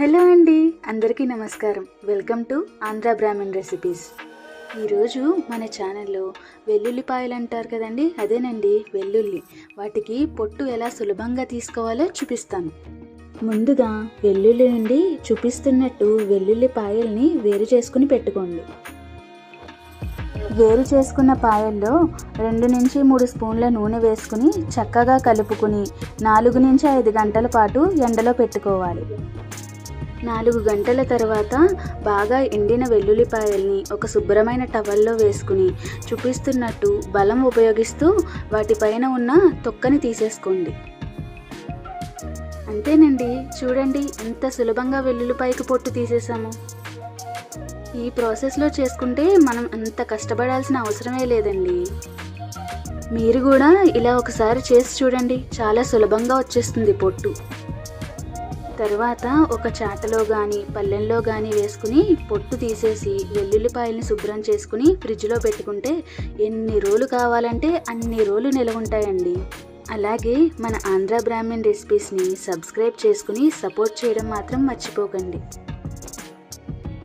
Hello అండి అందరికీ నమస్కారం. Welcome to Andhra Brahmin recipes. ఈరోజు మన ఛానల్లో వెల్లుల్లిపాయలు అంటారు కదండి అదేనండి వెల్లుల్లి. వాటికి పొట్టు ఎలా సులభంగా తీసుకోవాలో చూపిస్తాను. ముందుగా వెల్లుల్లి నుండి చూపిస్తున్నట్టు వెల్లుల్లిపాయల్ని వేరు చేసుకుని పెట్టుకోండి. వేరు చేసుకున్న పాయల్లో రెండు నుంచి మూడు స్పూన్ల నూనె వేసుకుని చక్కగా కలుపుకుని నాలుగు నుంచి ఐదు గంటల పాటు ఎండలో పెట్టుకోవాలి. నాలుగు గంటల తర్వాత బాగా ఎండిన వెల్లుల్లిపాయల్ని ఒక శుభ్రమైన టవల్లో వేసుకుని చూపిస్తున్నట్టు బలం ఉపయోగిస్తూ వాటిపైన ఉన్న తొక్కని తీసేసుకోండి. అంతేనండి. చూడండి ఎంత సులభంగా వెల్లుల్లిపాయకి పొట్టు తీసేసాము ఈ ప్రాసెస్లో చేసుకుంటే మనం అంత కష్టపడాల్సిన అవసరమే లేదండి. మీరు కూడా ఇలా ఒకసారి చేసి చూడండి. చాలా సులభంగా వచ్చేస్తుంది పొట్టు. తర్వాత ఒక చాటలో కానీ పల్లెల్లో కానీ వేసుకుని పొట్టు తీసేసి వెల్లుల్లిపాయల్ని శుభ్రం చేసుకుని ఫ్రిడ్జ్లో పెట్టుకుంటే ఎన్ని రోజులు కావాలంటే అన్ని రోజులు నిలవ ఉంటాయండి. అలాగే మన ఆంధ్ర బ్రాహ్మణ్ రెసిపీస్ని సబ్స్క్రైబ్ చేసుకుని సపోర్ట్ చేయడం మాత్రం మర్చిపోకండి.